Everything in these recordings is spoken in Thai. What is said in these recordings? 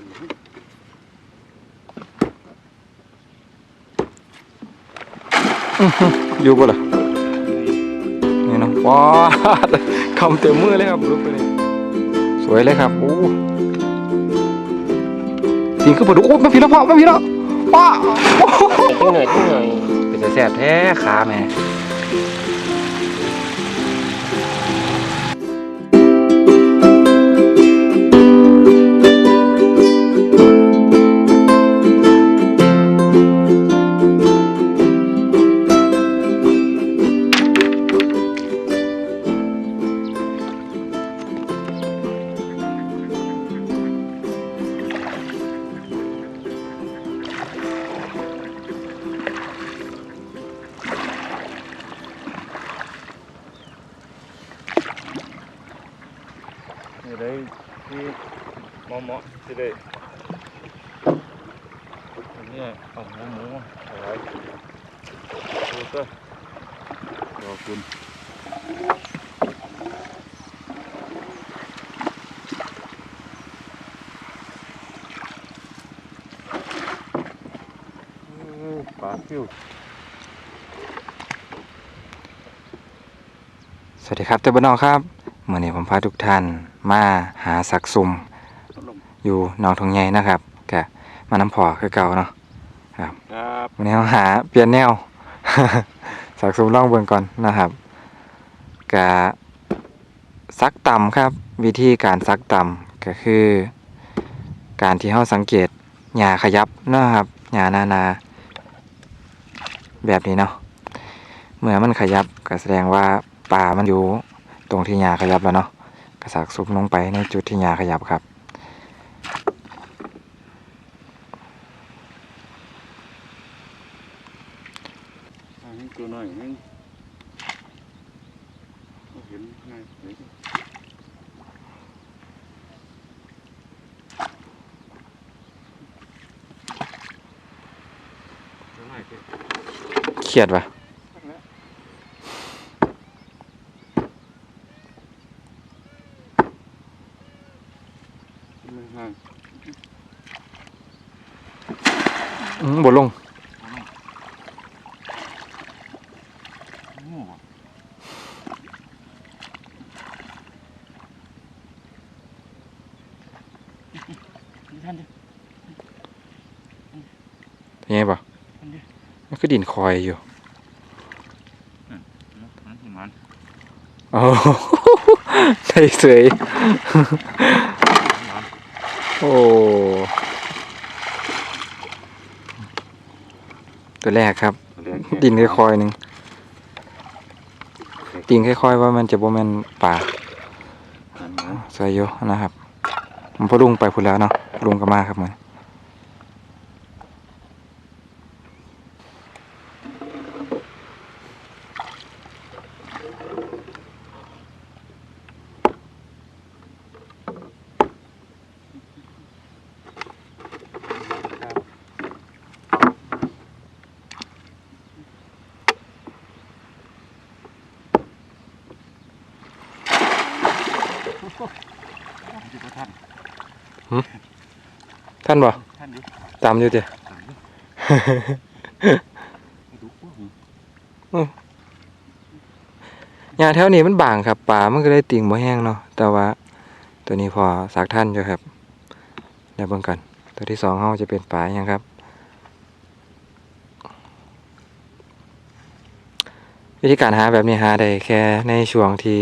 นไหมอยู่บ่ล่ะนี่เนาะว้าดคำเต็มมือเลยครับลุกไปเลยสวยเลยครับโอ้จริงคือปลาดุกโอ้มาพี่แล้วพ่อมาพี่แล้วว้าโอ้โหทิ้งหน่อยทิ้งหน่อยเป็นแต่แสบแท้ขาแม่ หมอหมอที่ได้อันนี้เอาหมูหมูอาไว้ดูซะขอบคุณปลาฟิวสวัสดีครับเต้บนนองครับเมื่อนี้ผมพาทุกท่านมาหาสักซุ่ม อยู่หนองทงใหญ่นะครับกะมาน้ำพอคือเก่าเนาะครับวันนี้เราหาเปลี่ยนแนวสักซุ่มล่องเบิ่งก่อนนะครับกะซักต่ำครับ วิธีการซักต่ำก็คือ การที่เราสังเกตหญ้าขยับนะครับหญ้านานาแบบนี้เนาะเมื่อมันขยับก็แสดงว่าปลามันอยู่ตรงที่หญ้าขยับแล้วเนาะก็สักซุ่มลงไปในจุดที่หญ้าขยับครับ อันนี้ตัวหน่อยนึงเห็นไงเห็นตัวหน่อยคือ เค รียดปะพักแล้วไม่ห่างอืมบนลงงูบ่ท่านดิเป็นไงปะอันเดียวมันคือดินคอยอยู่ มันหิมัน โอ้โห ใส่ เสยมันโอ้ตัวแรกครับ ดินค่อยๆหนึ่งดินค่อยๆว่ามันจะบ่แม่นป่ามันมันใส่อยู่นะครับ ผมพอลุงไปพุ่นแล้วเนาะลุงก็มาครับมัน ท่านบ่ท่านดิตามอยู่เด้ดูพวกนี้หญ้าแถวนี้มันบางครับป่ามันก็เลยติ่งบ่แห้งเนาะแต่ว่า ตัวนี้พอสักท่านอยู่ครับเดี๋ยวเบิ่งกันตัวที่สองเฮาจะเป็นป่าหยังครับ วิธีการหาแบบนี้หาได้แค่ในช่วงที่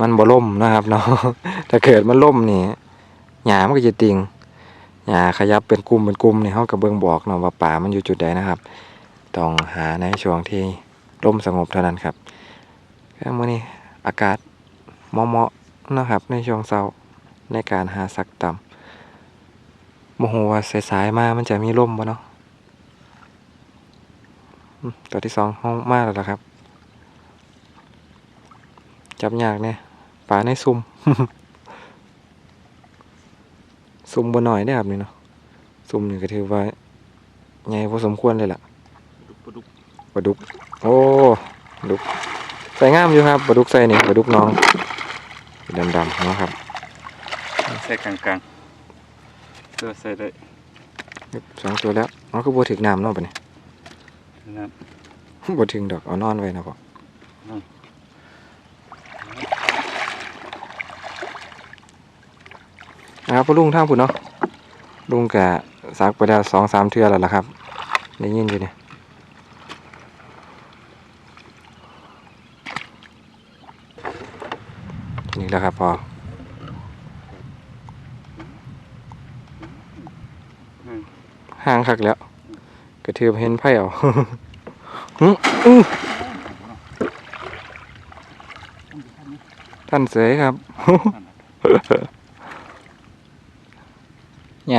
มันบ่ล่มนะครับเนาะถ้าเกิดมันล่มนี่หญ้ามันก็จะติ่ง หญ้าขยับเป็นกลุ่มเป็นกลุ่มนี่เฮาก็เบิ่งบอกเนาะว่าป่ามันอยู่จุดใดนะครับ ต้องหาในช่วงที่ร่มสงบเท่านั้นครับก็มื้อนี้อากาศเหมาะๆนะครับ ในช่วงเช้าในการหาสักต่ำโมโหว่าสายๆมามันจะมีลมบ่เนาะตัวที่สองห้องมากแล้วล่ะครับ จับยากเนี่ยปลาในซุ่ม ซุ่มบ่หน่อยได้อครับนี่เนาะซุ่มนี่ก็ถือว่าใหญ่พอสมควรเลยล่ะปลาดุกปลาดุก โอ้ปลาดุกใส่งามอยู่ครับปลาดุกใส่นี่ปลาดุกน้องดำๆเนาะครับใส่กลางกลางตัวใส่ได้สองตัวแล้วมันก็บ่ถึงน้ำเนาะปะเนี่ยนะบ่ถึงดอกเอานอนไว้นะพ่อ นะครับพ่อลุงท่างพุ่นเนาะลุงกะซักไปแล้วสองสามเทื่อแล้วล่ะครับได้ยินอยู่เนี่ยนี่แหล้วครับพอห่างคักแล้วกระเทือบเห็นไพ่เอาท่านเสยครับ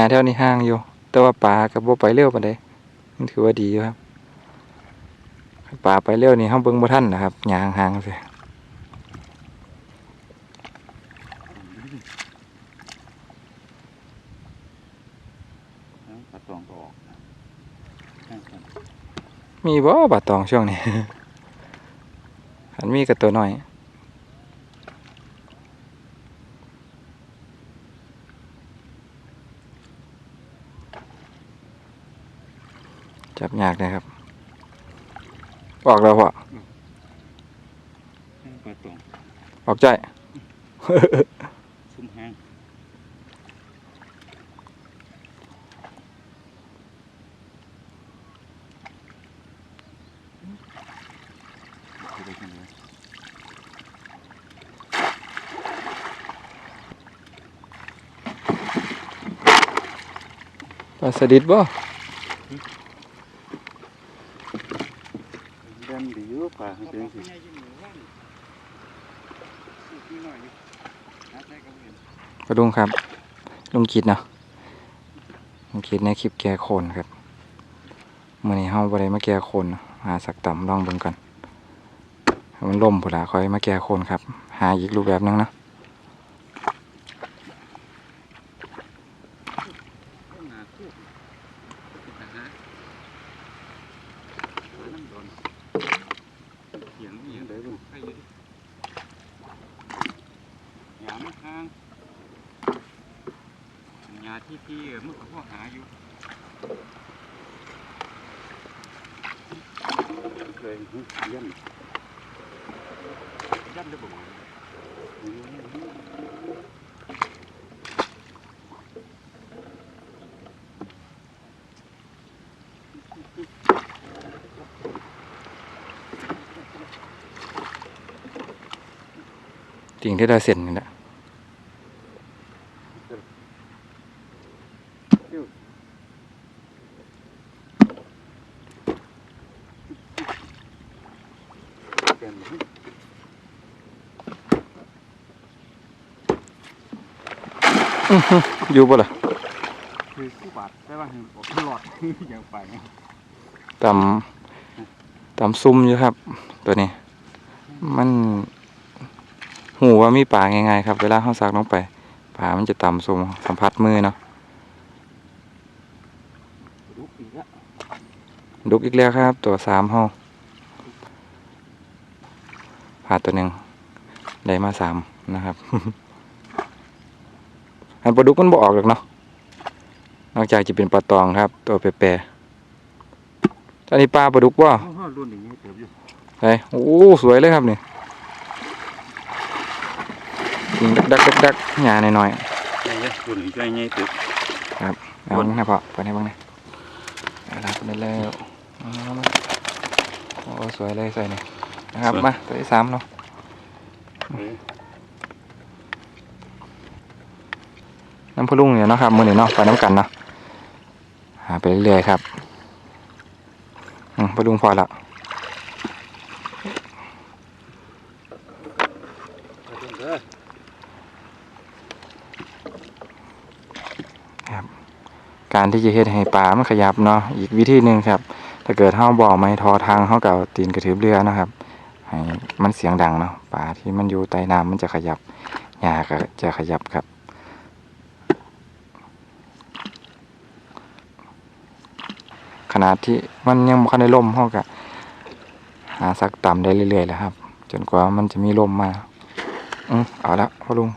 าแถวนี้ห่างอยู่ แต่ว่าปลากับบ่ไปเร็วปานใดมันถือว่าดีอยู่ครับคันปลาไปเร็วนี่เฮาเบิ่งบ่ทันนะครับหญ้าห่างๆซิปลาตองก็ออกข้างกันมีบ่บาดตองช่วงนี้หันมีกับตัวน้อย จับยากนะครับ ออกแล้วพ่อปลาตองออกใจซุ่มห้างไปกันเลยปลาสลิดบ่ เดินดี อยู่ปเป็นสิกระดุงครับ ลุงคิดเนาะลุงคิดในคลิปแก้โคนครับเมื่อนี้เฮาบ่ได้มาแก้โคนเนาะหาสักต่ำลองเบิ่งกันมันล่มผุดล่ะค่อยมาแก้โคนครับ หาอีกรูปแบบหนึงเนาะ เขียงเขียงได้บ่ใครอยู่ดิหยามนข้างหยาที่ที่เมื่อพ่อหาอยู่เคยยันยันได้บ่จริงที่ได้เส้นนี่แหละ อยู่บ่ล่ะคือผู้บาดแต่ว่าออกตลอดอย่างไปตำตำซุ่มอยู่ครับ ตัวนี้ มันหูว่ามีปลาง่ายๆครับ เวลาเฮาซักลงไปปลามันจะต่ำซุ่มสัมผัสมือเนาะลุกอีกแล้วดุกอีกแล้วครับ ตัวสามเฮาผ่าตัวหนึ่งได้มาสามนะครับ อันปลาดุกมันบ่ออกหรอกเนาะนอกจากจะเป็นปลาตองครับ ตัวแปรๆอันนี้ปลาปลาดุกว่าโอ้โหรุ่นอย่างนี้เติบอยู่ไอ้โอ้สวยเลยครับนี่ยิงดักดักดักดักหญ้าหน่อยใช่เลยรุ่นนี้ใช่ไงเติบๆเอาบ้างนะพ่อไปได้บ้างนะเอาละไปได้แล้วเอามาโอ้สวยเลยใส่นี่นะครับมาตัวที่สามเนาะ น้ำพุลุงเนี่ยนะครับมือนี่เนาะไปน้ำกันเนาะหาไปเรื่อยๆครับพุลุงพอแล้วการที่จะเฮ็ดให้ปลามันขยับเนาะอีกวิธีหนึ่งครับ ถ้าเกิดเฮาบ่อไม้ทอทางเฮาก็เอาตีนกระถือเรือนะครับให้มันเสียงดังเนาะปลาที่มันอยู่ใต้น้ำมันจะขยับหญ้าก็จะขยับครับ ข นาดที่มันยังบ่คันได้ล่มเฮาก็หาสักต่ำได้เรื่อยๆแหล้วครับ จนกว่ามันจะมีลมมาอือเอาละพ่อลุง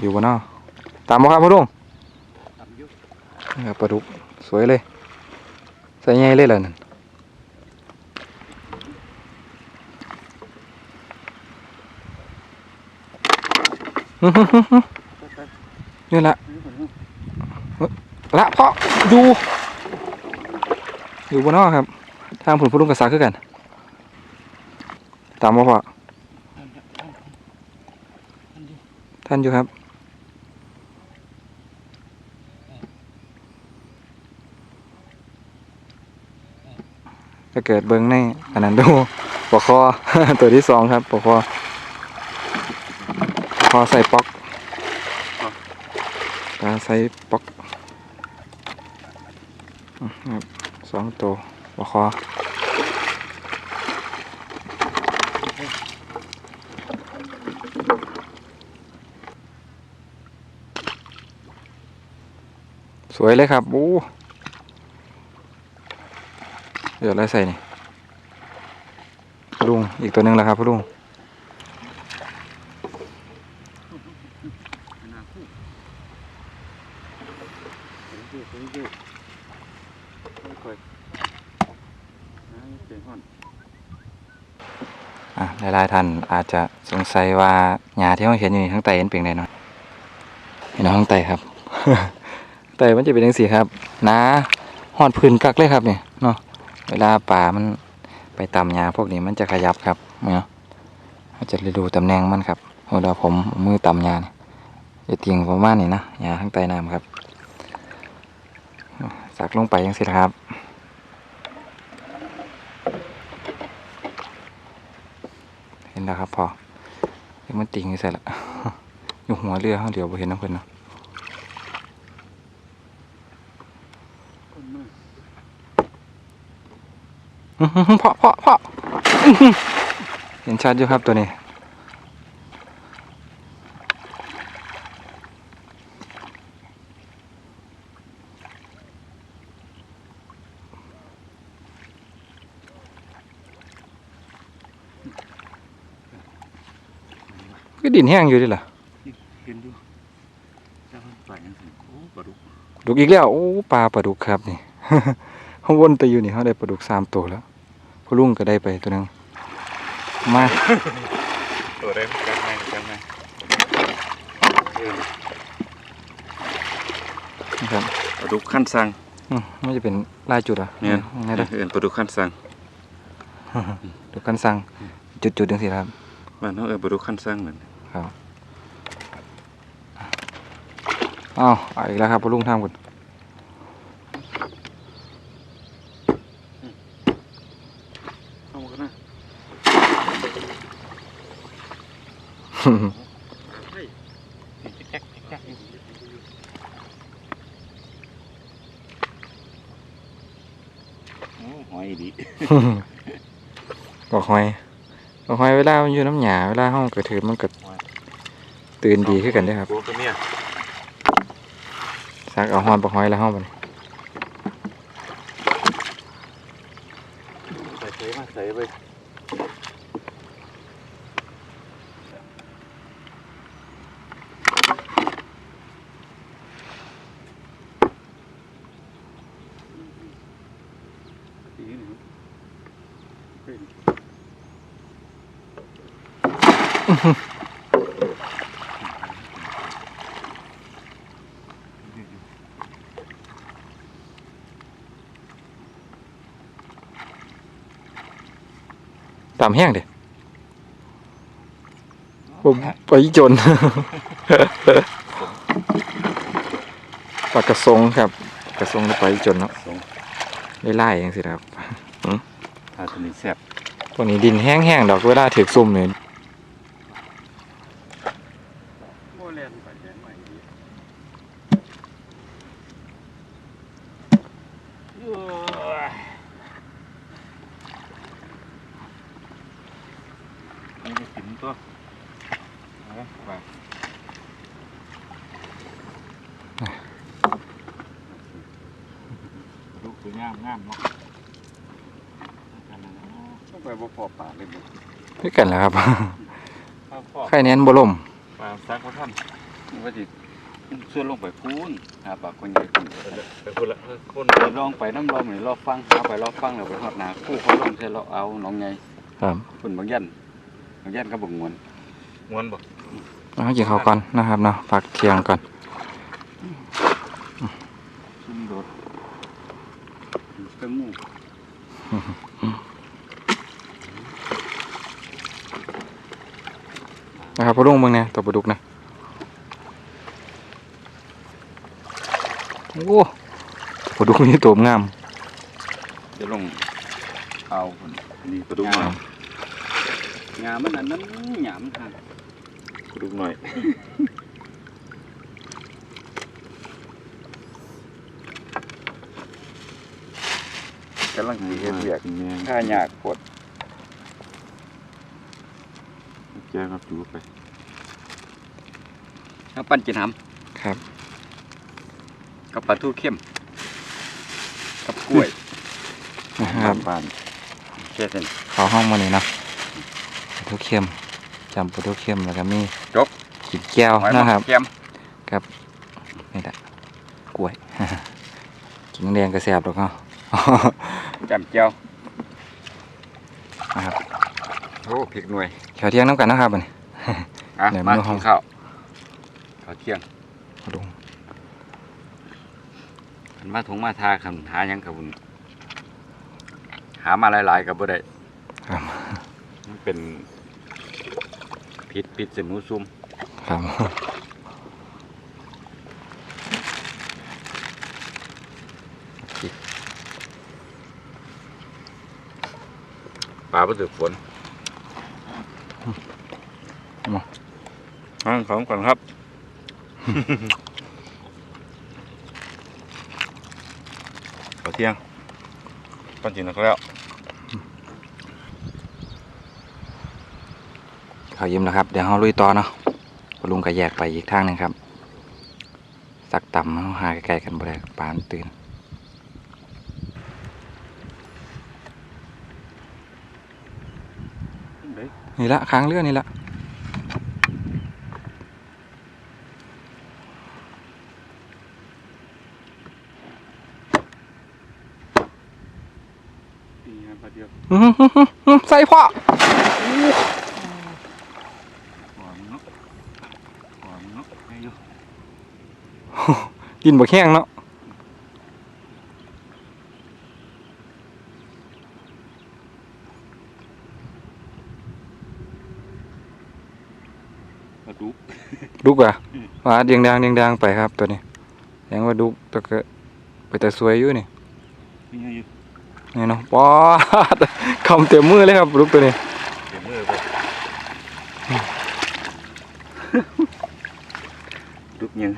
อยู่บนนอตามมาครับพ่อลุงนี่ครับปลาดุกสวยเลยใส่ใหญ่เลยล่ะนั่นอื้อหือนี่ละละ อยู่ อยู่บนนอครับ ทางผุนพ่อลุงกับสาคือกัน ตามมาพ่อท่านอยู่ครับถ้าเกิดเบิ้งในอันนั้นดูปอกคอตัวที่สองครับปอกคอปอกคอใส่ป๊อกปลาใส่ป๊อกอืม ครับสองตัวปอคอสวยเลยครับโอ้เดี๋ยวอะไรใส่นี่ลุงอีกตัวหนึ่งแล้วครับพ่ลุง นาคู่เฮ้ยเฮ้ยเฮ้ยค่อยๆนะเจ๋งก่อน อะหลายๆ ท่านอาจจะสงสัยว่าหญ้าที่เราเห็นอยู่นี่ข้างใต้เป็นเปียงเนาะเห็นข้างใต้ครับใต้มันจะเป็นจังซี่ครับนาหอดพื้นกักเลยครับเนี่ยเนาะเวลาป่ามันไปตำหญ้าพวกนี้มันจะขยับครับเนาะเราจะได้ดูตำแหน่งมันครับเวลาผมมือตำหญ้านี่จะเตียงประมาณนี้นะหญ้าข้างใต้น้ำครับสักลงไปยังสิครับ เห็น แล้วครับ พอเดี๋ยวมันติงใส่ละอยู่หัวเรือเขาเดี๋ยวไปเห็นน้ำเพิ่นเนาะเพาะเพาะเพาะเห็นชัดอยู่ครับตัวนี้ก็ ดินแห้งอยู่ดิล่ะเห็นดูจะมันปล่อยยังไงโอ้ปลาดุกดุกอีกแล้วโอ้ปลาปลาดุกครับนี่เขาวนไปอยู่นี่เขาได้ปลาดุกสามตัวแล้วพ่อลุงก็ได้ไปตัวหนึงมาตัวได้จังไงจังไงเออนะครับปลาดุกขั้นสั่งอืมไม่จะเป็นลายจุดเหรอะเนี่ยไงเด้อเออปลาดุกขั้นสั่งดุกันสั่งจุดจุดๆจังสิครับบ้านเขาเออปลาดุกขั้นสั่งเหมือน ครับอ้าวเอาอีกแล้วครับพ่อลุงทำกันเข้ามากันนะเฮ้ยแจ๊กแจ๊กโอ้หอยดีบอกหอยบอกหอยเวลามันอยู่น้ำหยาเวลาห้องเกิดถือมันเกิด ตื่นดีขึ้นกันเด้อครับตัวเมียซักเอาหอนบอกหอยแล้วห้องมัน ใส่เสมาใส่ไปดีนี่ครับเป็น ตามแห้งเด้ผมไปจนปลากระทงครับ กระทงไปจนเนาะสองได้ไล่ยังสิครับอาตัวนี้แซ่บพวกนี้ดินแห้งๆดอกเวลาถือซุ่มเนี่ย โมเลนไปแดงใหม่ดีนี่ก็สินตัวเอาไปลูกสวยงามงามเนาะอันนั้นเนาะต้องไปบ่พอปากเลยบ่ ด้วย กันแหล้วครับเอาพอไข่เน้นบ่ลมปลาซักว่าท่านว่าสิส่วนลงไปพูนหาปลาคนใหญ่คนไปคนละคนไปลองไปน้ำลมนี่รอฟังหาไปรอฟังแล้วไปฮอดหนาคู่เขาลงใส่เราเอาน้องไงครับคนบางยันบางยันก็บ่งวนม้วนบ่เอากินข้าวก่อนนะครับเนาะพักเที่ยงก่อนซุ่มโดดเป็นหมู่ นะครับพอลุงมึงเนี่ยตัวปลาดุกนะโอ้ปลาดุกนี่ตัวงามจะลงเอาคนนี่กระดูกหน่อยงามมันอันนั้นหยามทางกระดูกหน่อยกำลังสิเฮ็ดเวียกแม่งถ้ายากปวด แจ้ครับจูไปเอาปั้นจินหครับำกับปลาทูเข้ม กับกล้วยนะครับบ้านแค่เส้นเข้าห้องมานี่เนาะปลาดุกเค็มจำปลาดุกเค็มแล้วก็มีจกขีดแก้วหอยนะครับแก้มนี่แหละกล้วยกินแดงกระแสบหรอกเนาะจำเจียว นะครับ โอ้พริกหน่วยเขียวเที่ยงน้ำกันนะครับอันนี้อะเดี๋ยวมามื้อห้กิองนข้าวข้าวเที่ยงปลาดุกอันมาถุงมาทาคันหาหยังกับบุญหามาหลาย ๆกับบ่ได้ครับมันเป็นพิษพิษเส้นหนูซุ่มครับปลาบ่ถึกฝน ห้างของก่อนครับขอเที่ยงก่อนจินแล้วเขายิ้มแล้วครับ เดี๋ยวเราลุยต่อเนาะลุงก็แยกไปอีกทางหนึงครับ สักต่ำเราหาใกลๆกันบ่ได้ปานตื่นนี่ละค้างเรือนี่ละ นี่ฮะปลาเดียว อื้อหือหือหือใส่พ่อหอมเนาะหอมเนาะให้อยู่กินบ่แข้งเนาะปลาดุกดุกอะอืมว่าเดียงดังเดียงดังไปครับตัวนี้แสดงว่าดุกตัวก็ไปแต่สวยอยู่นี่นี่ให้อยู่ นี่เนาะ ป๊อดคำเต็มมือเลยครับดุกตัวนี้เดี๋ยวมือไปดุกยัง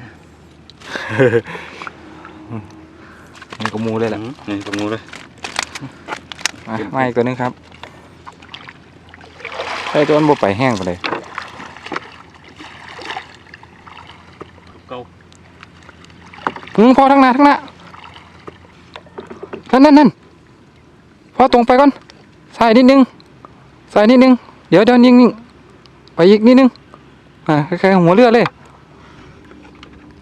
นี่ก็มูเลยแหละนี่ตรงนู้นเลยอะมาอีกตัวหนึงครับไอ้ตัวนั้นบ่ไปแห้งไปเลยเก้าอืมพอทั้งหน้าทั้งหน้านั่นนั่นนั่นพอต รงไปก่อนสายนิดนึงสายนิดนึง เดี๋ยวเดี๋ยวนิ่งนิ่งไปอีกนิดนึงอ่าคล้ายๆหัวเรือเลย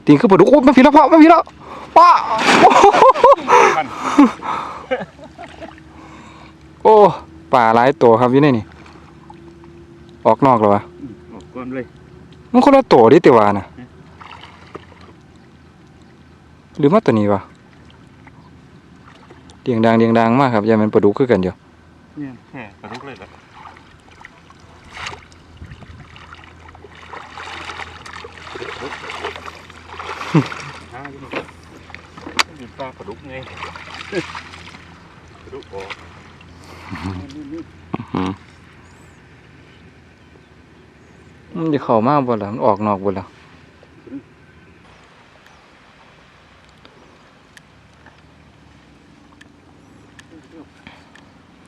ตีนขึ้นปลาดุกโอ้ยมาผีแล้วพ่อมาผีแล้วป้าโอ้โหพันโอ้ป่าหลายตัวครับอยู่ในนี่ออกนอกแล้ววะออกก้อนเลยมันคนละตัวดิติวานะหรือมาตัวนี้วะ เดียงดังเดียงดังมากครับอย่ามันปลาดุกคือกันอยู่เนี่ยแค่ปลาดุกเลยแหละหาอยู่นี่ปลาปลาดุกไงปลาดุกออกมันจะเข้ามาบ่ล่ะมันออกนอกบ่ล่ะ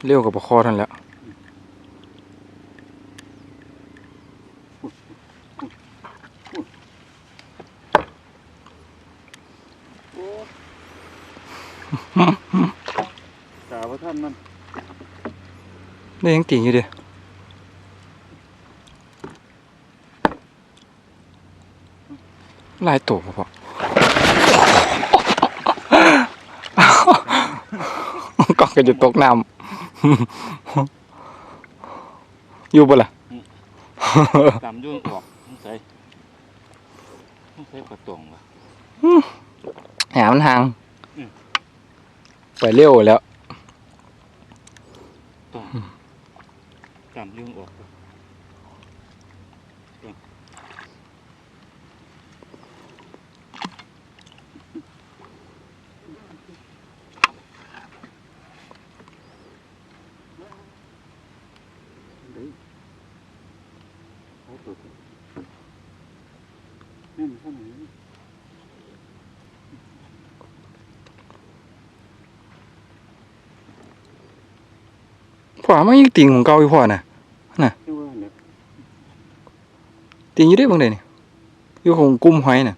เร็วกับปลาคอท่านแหล้วกาว่าท่านมันได้ยังติงอยู่เดิหลายตัวพอก็ก็จะตกน้ำ อยู่บ่ล่ะตามยุ่งออกต้องใส่ต้องใส่กระตวงวะหามันห่างอืมไปเร็วแล้วตวงตามยุ่งออก พ่อมันยังติงของเก่าอยู่พ่อน่ะที่ว่าเนี่ยติงอยู่ได้บางใดนี่อยู่ของกลุ่มหอยน่ะ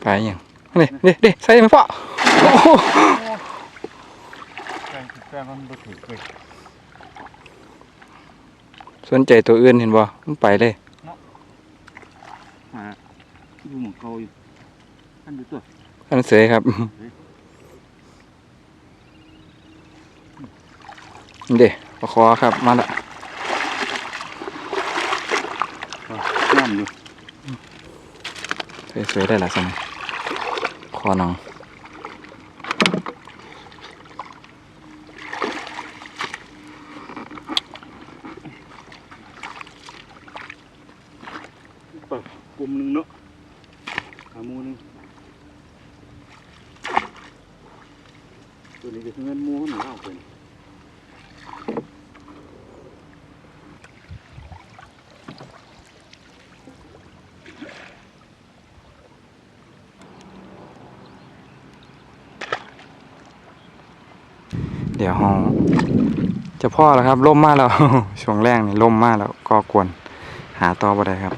ไปยังนี่นี่นี่ใส่ไหมพ่อโอ้โหแฟนแฟนมันบ่ถือเลยสนใจตัวอื่นเห็นบ่มันไปเลยมาอยู่หมู่เขาอยู่ท่านดูตัว อันเสยครับนี่เด้ปลาคอครับ มาละน้ำอยู่สวยๆได้ละสมัยคอน้องปะกลุ่มหนึงเนาะขาหมูหนึงตัวนี้ก็คือ เงินมูมันเอาเป็นเดี๋ยวเราจะพ่อแล้วครับล่มมากแล้ว ช่วงแรกนี่ล่มมากแล้วก็กวนหาต่อบ่ได้ครับ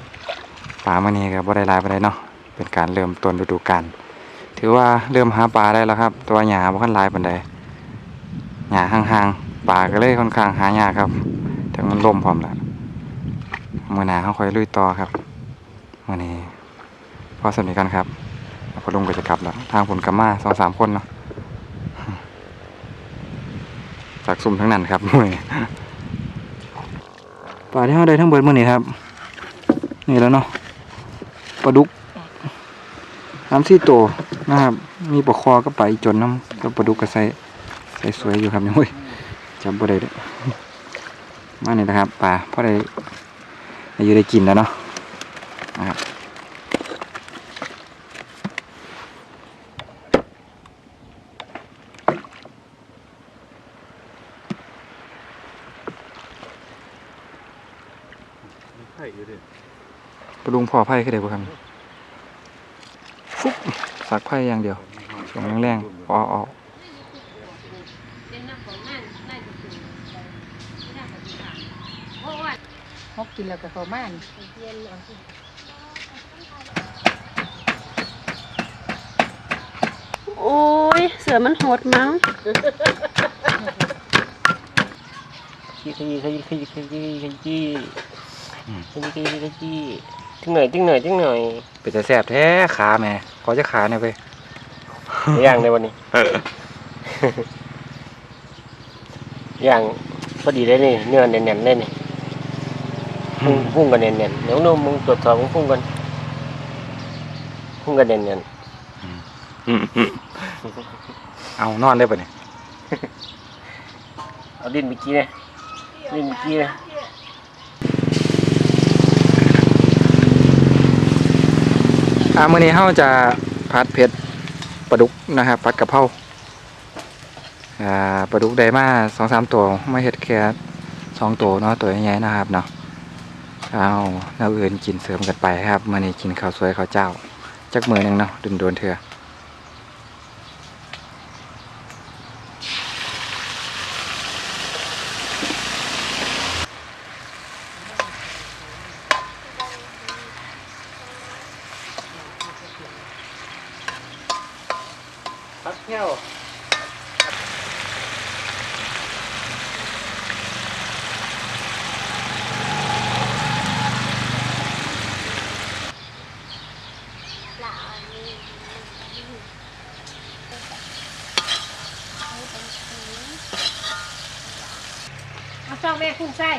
ปลามันนี่ครับบ่ได้ลายบ่ได้เนาะเป็นการเริ่มต้นฤดูกาลถือว่าเริ่มหาปลาได้แล้วครับ ตัวหญ้าบ่คันลายปานใด หญ้าห่างๆปลาก็เลยค่อนข้างหายากครับถึงมันล่มพร้อมแล้วมื้อหนาเฮาคอยลุยต่อครับมื้อนี้พอสำนี้กันครับพอลุงก็จะกลับแล้วทางผลกลับมา2-3คนเนาะจากซุ่มทั้งนั้นครับมือปลาที่เราได้ทั้งเบิดมื้อนี้ครับ นี่แล้วเนาะปลาดุกน้ำซี่โตนะครับ มีปลาคอก็ไปจนน้ำก็ปลาดุกก็ใส่ใส่ สวยอยู่ครับยังเว้ยจำบ่ได้เด้อมานี่นะครับปลาพอได้อายุได้กินแล้วเนาะนะครับไข่อยู่เด้ปลาดุงพอไผ่คือได้บ่ครับฟุ๊บสักไผ่อย่างเดียวช่วงแรงๆพอเอาฮกกินแล้วก็เขาม่านโอ้ย เสือมันโหดมั้งขี้ขี้ขี้ขี้ขี้ขี้ขี้ขี้ขี้ขี้ขี้ขี้จึงหน่อยจึงหน่อยจึงหน่อยเป็นแต่แสบแท้ขาแม่ขอจะขาหน่อยไปย่างในวันนี้ย่างพอดีได้นี่เนื้อแน่นๆได้นี่ พุ่งพุ่งกันแน่นๆเดี๋ยวนุ่มมึงตรวจสอบมึงพุ่งกัน พุ่งกันแน่นเอานอนได้ปะเนี่ยๆเอาดินเมื่อกี้นะดินเมื่อกี้นะอ่ามื้อนี้เฮาจะผัดเผ็ดปลาดุกนะครับผัดกะเพราอ่าปลาดุกได้มา2-3ตัวมาเฮ็ดแค่สองตัวเนาะตัวใหญ่ๆนะครับเนาะ เอาเราเอื่นกินเสริมกันไปครับมื้อนี้กินข้าวสวยข้าวเจ้า จักมือหนึงเนาะโดนเถื่อ พักเที่ยว เอาเจ้า แม่คุณใส่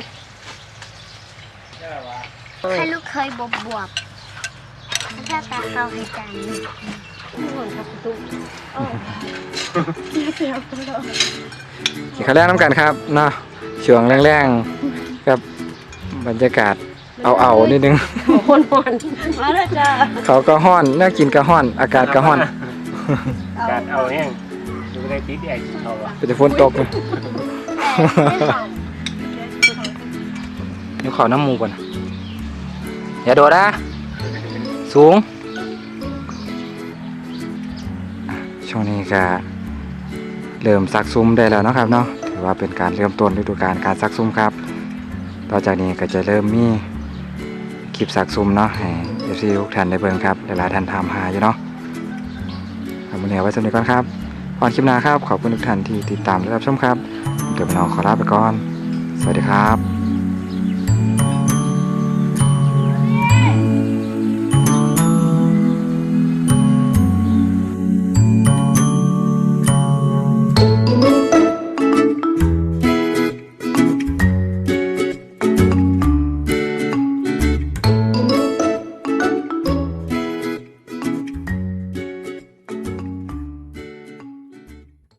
ให้ลูกเคยบวบบวบถ้าตาเขาให้จันทุกคนครับตุ้มกินข้าวแรกน้ำกันครับเนาะช่วงแรงๆกับบรรยากาศเอาๆนิดนึงคนหอนมาแล้วจ้าเขาก็ห้อนน่ากินก็ห้อน อากาศก็ห้อนการเอาเนี่ยดูได้ติดใหญ่เอาวะเป็นฝนตกเลยเดี๋ยว ขอน้ำมูก่อนอย่าโดดนะสูง ช่วงนี้ก็เริ่มซักซุ้มได้แล้วนะครับเนาะถือว่าเป็นการเริ่มต้นฤดูกาลการซักซุ้มครับ ต่อจากนี้ก็จะเริ่มมีคลิปซักซุ้มเนาะให้เอฟซีทุกท่านได้เบิ่งครับหลายๆท่านถามหาอยู่เนาะครับวันนี้เอไว้สำหรับนี้ก่อนครับก่อนคลิปหน้าครับ ขอบคุณทุกท่านที่ติดตามและรับชมครับเดี๋ยวไปนอนขอลาไปก่อน สวัสดีครับ